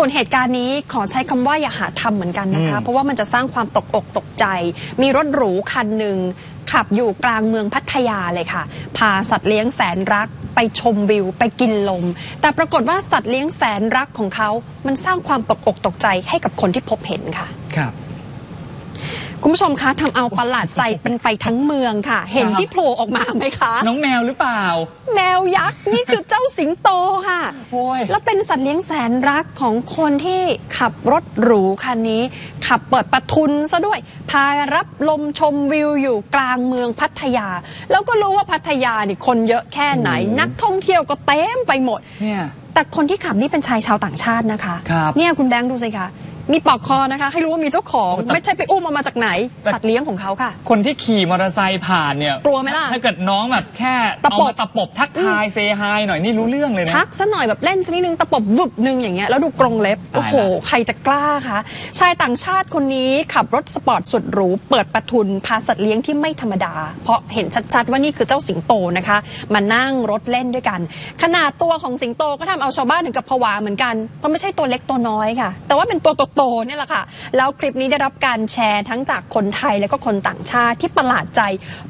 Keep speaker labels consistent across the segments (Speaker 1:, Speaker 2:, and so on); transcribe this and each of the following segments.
Speaker 1: ส่วนเหตุการณ์นี้ขอใช้คำว่าอย่าหาทำเหมือนกันนะคะ เพราะว่ามันจะสร้างความตกอกตกใจ มีรถหรูคันหนึ่งขับอยู่กลางเมืองพัทยาเลยค่ะ พาสัตว์เลี้ยงแสนรักไปชมวิว ไปกินลม แต่ปรากฏว่าสัตว์เลี้ยงแสนรักของเขา มันสร้างความตกอกตกใจให้กับคนที่พบเห็นค่ะ
Speaker 2: ครับ
Speaker 1: คุณผู้ชมคะทำเอาประหลาดใจเป็นไปทั้งเมืองค่ะ เห็น
Speaker 2: ครับ
Speaker 1: ที่โผล่ออกมาไหมคะ
Speaker 2: น้องแมวหรือเปล่า
Speaker 1: แมวยักษ์นี่คือเจ้าสิงโตค่ะ
Speaker 2: โอ้ย
Speaker 1: แล้วเป็นสัตว์เลี้ยงแสนรักของคนที่ขับรถหรูคันนี้ ขับเปิดประทุนซะด้วย พารับลมชมวิวอยู่กลางเมืองพัทยา แล้วก็รู้ว่าพัทยานี่คนเยอะแค่ไหน นักท่องเที่ยวก็เต็มไปหมด
Speaker 2: เนี่ย
Speaker 1: แต่คนที่ขับนี่เป็นชายชาวต่างชาตินะคะ
Speaker 2: ครับ
Speaker 1: เนี่ยคุณแบงค์ดูสิคะ มีปลอกคอนะคะ ให้รู้ว่ามีเจ้าของ
Speaker 2: โอ้แต่
Speaker 1: ไม่ใช่ไปอุ้มเอามาจากไหน
Speaker 2: แต่
Speaker 1: สัตว์เลี้ยงของเขาค่ะ
Speaker 2: คนที่ขี่มอเตอร์ไซค์ผ่านเนี่ย
Speaker 1: กลัวไหมล่ะ
Speaker 2: ถ้าเกิดน้องแบบแค่
Speaker 1: ตะปบ
Speaker 2: เอามาตะปบทักทายเซฮายหน่อยนี่รู้เรื่องเลยนะ
Speaker 1: ทักซะหน่อยแบบเล่นสักนิดนึงตะปบวึบนึงอย่างเงี้ยแล้วดูกรงเล็บ
Speaker 2: ตายละ
Speaker 1: โอ้โห ใครจะกล้าคะชายต่างชาติคนนี้ขับรถสปอร์ตสุดหรูเปิดประทุนพาสัตว์เลี้ยงที่ไม่ธรรมดา เพราะเห็นชัดๆว่านี่คือเจ้าสิงโตนะคะ มานั่งรถเล่นด้วยกัน ขนาดตัวของสิงโตก็ทำเอาชาวบ้านถึงกับผวาเหมือนกันเพราะไม่ใช่ตัวเล็กตัวน้อยค่ะ แต่ว่าเป็นตัวโตๆเนี่ยแหละค่ะ แล้วคลิปนี้ได้รับการแชร์ทั้งจากคนไทยและก็คนต่างชาติที่ประหลาดใจ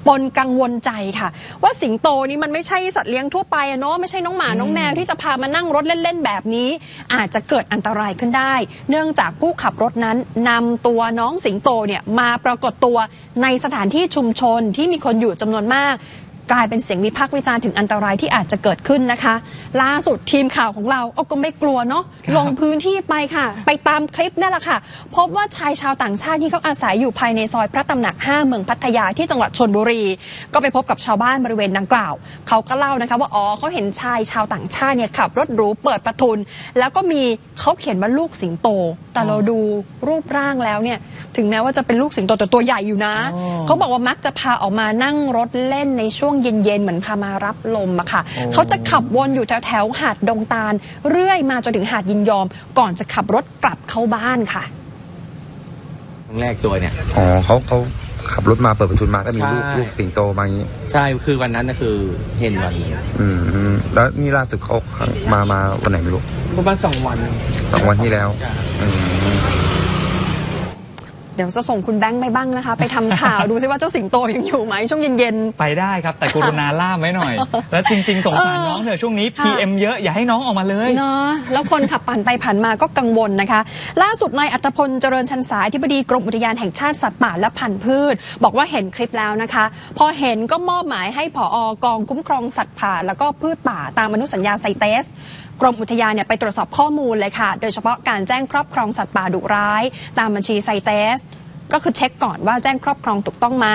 Speaker 1: ปนกังวลใจค่ะ ว่าสิงโตนี้มันไม่ใช่สัตว์เลี้ยงทั่วไปอะเนาะไม่ใช่น้องหมาน้องแมวที่จะพามานั่งรถเล่นๆแบบนี้ อาจจะเกิดอันตรายขึ้นได้ เนื่องจากผู้ขับรถนั้นนำตัวน้องสิงโตเนี่ยมาปรากฏตัวในสถานที่ชุมชนที่มีคนอยู่จำนวนมาก กลายเป็นเสียงวิพากษ์วิจารณ์ถึงอันตรายที่อาจจะเกิดขึ้นนะคะ ล่าสุดทีมข่าวของเราเอาก็ไม่กลัวเนาะ
Speaker 2: ครับ
Speaker 1: ลงพื้นที่ไปค่ะ ไปตามคลิปนั่นแหละค่ะ พบว่าชายชาวต่างชาติที่เขาอาศัยอยู่ภายในซอยพระตำหนัก 5 เมืองพัทยาที่จังหวัดชนบุรี ก็ไปพบกับชาวบ้านบริเวณดังกล่าว เขาก็เล่านะคะว่าอ๋อเขาเห็นชายชาวต่างชาติเนี่ยขับรถหรูเปิดประทุน แล้วก็มีเขาเขียนว่าลูกสิงโต แต่เราดูรูปร่างแล้วเนี่ยถึงแม้ว่าจะเป็นลูกสิงโตแต่ตัวใหญ่อยู่นะ
Speaker 2: อ๋อ
Speaker 1: เขาบอกว่ามักจะพาออกมานั่งรถเล่นในช่วงเย็นๆ เหมือนพามารับลมอะค่ะ เขาจะขับวนอยู่แถวๆ หาดดงตาล เรื่อยมาจนถึงหาดยินยอม ก่อนจะขับรถกลับเข้าบ้านค่ะ
Speaker 3: ครั้งแรกตัวเนี่ย
Speaker 4: อ๋อเขาเขาขับรถมาเปิดประทุนมาก็มีลูก
Speaker 3: ใช่
Speaker 4: ลูกสิงโตมาอย่างนี้
Speaker 3: ใช่คือวันนั้นนะคือเห็นวัน
Speaker 4: อืมอืมแล้วนี่ล่าสุดเขามามาวันไหนไม่รู้
Speaker 3: ประมาณสองวัน
Speaker 4: สองวันที่แล้ว อืม
Speaker 1: เดี๋ยวจะส่งคุณแบงค์ไปบ้างนะคะ ไปทำข่าวดูซิว่าเจ้าสิงโตยังอยู่ไหมช่วงเย็น
Speaker 2: ไปได้ครับ แต่กรุณาล่ามไว้หน่อย แล้วจริง ๆ สงสาร
Speaker 1: เออ
Speaker 2: น้องเถอะช่วงนี้
Speaker 1: ค่ะ
Speaker 2: PM เยอะอย่าให้น้องออกมาเลย
Speaker 1: เนาะแล้วคนขับผ่านไปผ่านมาก็กังวลนะคะ ล่าสุดนายอัตพลเจริญชันสายที่บดีกรมอุทยานแห่งชาติสัตว์ป่าและพันธุ์พืช บอกว่าเห็นคลิปแล้วนะคะ พอเห็นก็มอบหมายให้ผออกองคุ้มครองสัตว์ป่าแล้วก็พืชป่าตามอนุสัญญาไซเตส กรมอุทยานเนี่ยไปตรวจสอบข้อมูลเลยค่ะ โดยเฉพาะการแจ้งครอบครองสัตว์ป่าดุร้าย ตามบัญชีไซเตส ก็คือเช็คก่อนว่าแจ้งครอบครองถูกต้องไหม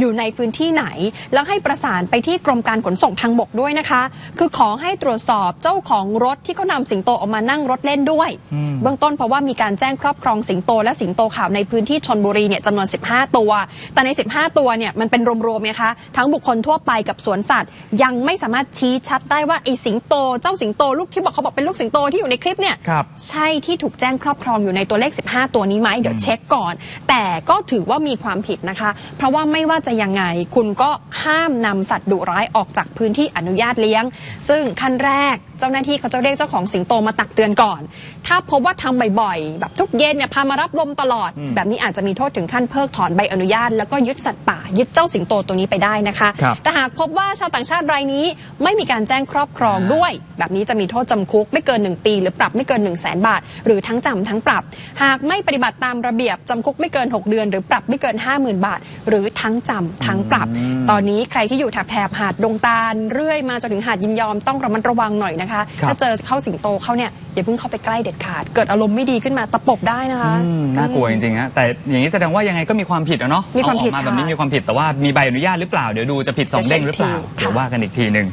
Speaker 1: อยู่ในพื้นที่ไหน แล้วให้ประสานไปที่กรมการขนส่งทางบกด้วยนะคะ คือขอให้ตรวจสอบเจ้าของรถที่เขานำสิงโตออกมานั่งรถเล่นด้วย
Speaker 2: อืม
Speaker 1: เบื้องต้นเพราะว่ามีการแจ้งครอบครองสิงโต และสิงโตขาวในพื้นที่ชนบุรีเนี่ยจำนวน 15 ตัว แต่ใน 15 ตัวเนี่ยมันเป็นรวมๆไงคะทั้งบุคคลทั่วไปกับสวนสัตว์ ยังไม่สามารถชี้ชัดได้ว่าไอ้สิงโตเจ้าสิงโตลูกที่บอกเขาบอกเป็นลูกสิงโตที่อยู่ในคลิปเนี่ย
Speaker 2: ครับ
Speaker 1: ใช่ที่ถูกแจ้งครอบครองอยู่ในตัวเลข 15 ตัวนี้ไหมเดี๋ยวเช็คก่อน แต่ก็ถือว่ามีความผิดนะคะ เพราะว่าไม่ว่าจะยังไงคุณก็ห้ามนำสัตว์ดุร้ายออกจากพื้นที่อนุญาตเลี้ยง ซึ่งขั้นแรก เจ้าหน้าที่เขาจะเรียกเจ้าของสิงโตมาตักเตือนก่อน ถ้าพบว่าทำบ่อยๆ แบบทุกเย็นเนี่ยพามารับลมตลอด
Speaker 2: อืม
Speaker 1: แบบนี้อาจจะมีโทษถึงขั้นเพิกถอนใบอนุญาต แล้วก็ยึดสัตว์ป่า ยึดเจ้าสิงโตตัวนี้ไปได้นะคะ
Speaker 2: ครับ
Speaker 1: แต่หากพบว่าชาวต่างชาติรายนี้ไม่มีการแจ้งครอบครองด้วย แบบนี้จะมีโทษจำคุกไม่เกิน 1 ปี หรือปรับไม่เกิน 1 0 0 0 0แบาท หรือทั้งจำทั้งปรับ หากไม่ปฏิบัติตามระเบียบจำคุกไม่เกิน 6 เดือน หรือปรับไม่เกิน 50,000 บาท หรือทั้งจำทั้งปรับ ตอนนี้ใครที่อยู่แถบแถบหาดดงตาลเรื่อยมาจนถึงหาดยินยอมต้องระมัดระวังหน่อยนะคะ
Speaker 2: ครับ
Speaker 1: ถ้าเจอเข้าสิงโตเข้าเนี่ยอย่าเพิ่งเข้าไปใกล้เด็ดขาด เกิดอารมณ์ไม่ดีขึ้นมาตะปบได้นะคะ
Speaker 2: อืมน่ากลัวจริงๆฮะแต่อย่างนี้แสดงว่ายังไงก็มีความผิดอะเนาะ
Speaker 1: มีความผิด
Speaker 2: เอออกมาแบบนี้
Speaker 1: ค่ะ
Speaker 2: มีความผิดแต่ว่ามีใบอนุญาตหรือเปล่าเดี๋ยวดูจะผิดสอง
Speaker 1: เดี๋ยวเช็
Speaker 2: เด้
Speaker 1: ค
Speaker 2: งหรือเปล่า
Speaker 1: อีกที
Speaker 2: เดี๋ยว
Speaker 1: ค่ะ
Speaker 2: ว่ากันอีกทีหนึ่ง